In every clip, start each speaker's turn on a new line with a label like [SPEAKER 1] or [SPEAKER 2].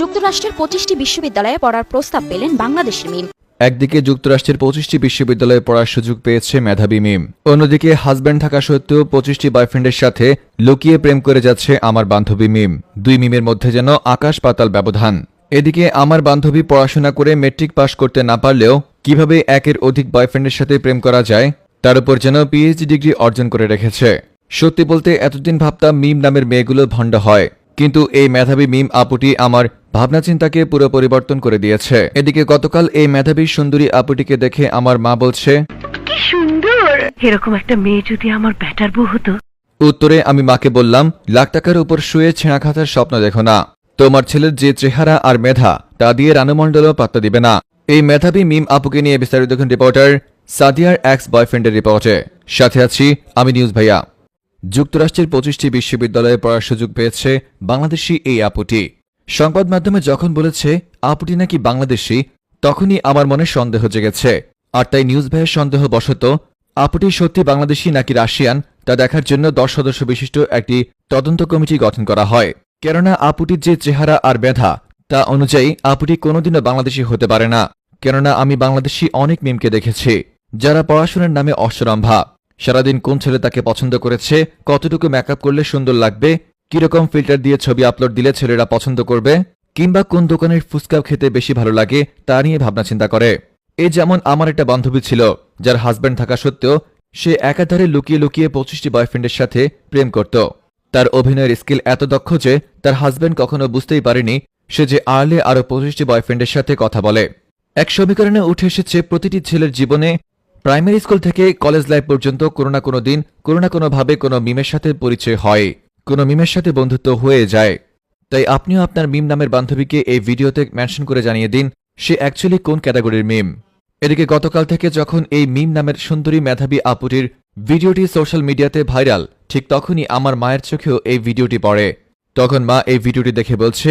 [SPEAKER 1] যুক্তরাষ্ট্রের পঁচিশটি বিশ্ববিদ্যালয়ে পড়ার প্রস্তাব পেলেন বাংলাদেশের মিম।
[SPEAKER 2] একদিকে যুক্তরাষ্ট্রের পঁচিশটি বিশ্ববিদ্যালয়ে পড়ার সুযোগ পেয়েছে মেধাবী মিম। অন্যদিকে হাজব্যান্ড থাকা সত্ত্বেও পঁচিশটি বয়ফ্রেন্ডের সাথে লুকিয়ে প্রেম করে যাচ্ছে আমার বান্ধবী মিম। দুই মিমের মধ্যে যেন আকাশ পাতাল ব্যবধান। এদিকে আমার বান্ধবী পড়াশোনা করে মেট্রিক পাশ করতে না পারলেও কীভাবে একের অধিক বয়ফ্রেন্ডের সাথে প্রেম করা যায়, তার উপর যেন পিএইচডি ডিগ্রি অর্জন করে রেখেছে। সত্যি বলতে এতদিন ভাবতাম মিম নামের মেয়েগুলো ভণ্ড হয়। কিন্তু এই মেধাবী মিম আপুটি আমার ভাবনা চিন্তাকে পুরো পরিবর্তন করে দিয়েছে। এদিকে গতকাল এই মেধাবী সুন্দরী আপুটিকে দেখে আমার মা বলছে
[SPEAKER 3] কি সুন্দর! এরকম একটা মেয়ে যদি আমার ব্যাটার বউ হতো?
[SPEAKER 2] উত্তরে আমি মাকে বললাম লাখ টাকার উপর শুয়ে ছেঁড়া খাতার স্বপ্ন দেখো না। তোমার ছেলের যে চেহারা আর মেধা তা দিয়ে রানুমণ্ডলও পাত্তা দিবে না। এই মেধাবী মিম আপুকে নিয়ে বিস্তারিত দেখুন রিপোর্টার সাদিয়ার এক্স বয়ফ্রেন্ডের রিপোর্টে। সাথে আছি আমি নিউজ ভাইয়া। যুক্তরাষ্ট্রের পঁচিশটি বিশ্ববিদ্যালয়ে পড়ার সুযোগ পেয়েছে বাংলাদেশি এই আপুটি। সংবাদ মাধ্যমে যখন বলেছে, আপুটি নাকি বাংলাদেশি? তখনই আমার মনে সন্দেহ জেগেছে। আর তাই নিউজ ভাইয়ের সন্দেহ বশত আপুটি সত্যি বাংলাদেশি নাকি রাশিয়ান? তা দেখার জন্য দশ সদস্য বিশিষ্ট একটি তদন্ত কমিটি গঠন করা হয়। কেননা, আপুটির যে চেহারা আর ব্যথা তা অনুযায়ী আপুটি কোনোদিনও বাংলাদেশি হতে পারে না। কেননা, আমি বাংলাদেশি অনেক মিমকে দেখেছি, যারা পড়াশোনার নামে অশ্বরম্ভা সারাদিন কোন ছেলে তাকে পছন্দ করেছে, কতটুকু মেকআপ করলে সুন্দর লাগবে, কীরকম ফিল্টার দিয়ে ছবি আপলোড দিলে ছেলেরা পছন্দ করবে, কিংবা কোন দোকানের ফুচকা খেতে বেশি ভালো লাগে, তা নিয়ে ভাবনা চিন্তা করে। এই যেমন আমার একটা বান্ধবী ছিল, যার হাজব্যান্ড থাকা সত্ত্বেও সে একাধারে লুকিয়ে লুকিয়ে পঁচিশটি বয়ফ্রেন্ডের সাথে প্রেম করত। তার অভিনয়ের স্কিল এত দক্ষ যে, তার হাজব্যান্ড কখনো বুঝতেই পারেনি, সে যে আর্লে আরও পঁচিশটি বয়ফ্রেন্ডের সাথে কথা বলে। এক সমীকরণে উঠে এসেছে প্রতিটি ছেলের জীবনে প্রাইমারি স্কুল থেকে কলেজ লাইফ পর্যন্ত কোনো না কোনো দিন, কোনো না কোনোভাবে কোনো মিমের সাথে পরিচয় হয়। কোনো মিমের সাথে বন্ধুত্ব হয়ে যায়। তাই আপনিও আপনার মিম নামের বান্ধবীকে এই ভিডিওতে মেনশন করে জানিয়ে দিন, সে অ্যাকচুয়ালি কোন ক্যাটাগরির মিম। এদিকে গতকাল থেকে যখন এই মিম নামের সুন্দরী মেধাবী আপুটির ভিডিওটি সোশ্যাল মিডিয়াতে ভাইরাল, ঠিক তখনই আমার মায়ের চোখেও এই ভিডিওটি পড়ে। তখন মা এই ভিডিওটি দেখে বলছে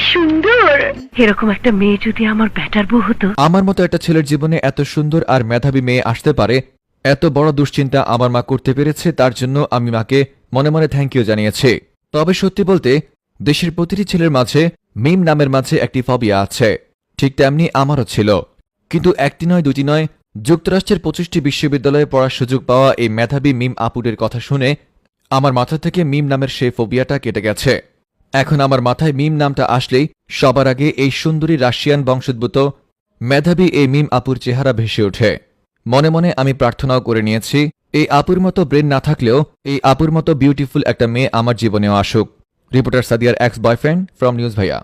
[SPEAKER 3] সুন্দর। এরকম একটা মেয়ে যদি আমার ব্যাটার বউ হতো?
[SPEAKER 2] আমার মতো একটা ছেলের জীবনে এত সুন্দর আর মেধাবী মেয়ে আসতে পারে, এত বড় দুশ্চিন্তা আমার মা করতে পেরেছে, তার জন্য আমি মাকে মনে মনে থ্যাংক ইউ জানিয়েছি। তবে সত্যি বলতে, দেশের প্রতিটি ছেলের মাঝে মিম নামের মাঝে একটি ফবিয়া আছে। ঠিক তেমনি আমারও ছিল। কিন্তু একটি নয়, দুটি নয়, যুক্তরাষ্ট্রের পঁচিশটি বিশ্ববিদ্যালয়ে পড়ার সুযোগ পাওয়া এই মেধাবী মিম আপুরের কথা শুনে আমার মাথা থেকে মিম নামের সেই ফোবিয়াটা কেটে গেছে। এখন আমার মাথায় মিম নামটা আসলেই সবার আগে এই সুন্দরী রাশিয়ান বংশোদ্ভূত মেধাবী এই মিম আপুর চেহারা ভেসে ওঠে। মনে মনে আমি প্রার্থনাও করে নিয়েছি, এই আপুর মতো ব্রেন না থাকলেও এই আপুর মতো বিউটিফুল একটা মেয়ে আমার জীবনেও আসুক। রিপোর্টার সাদিয়ার এক্স বয়ফ্রেন্ড ফ্রম নিউজ ভাইয়া।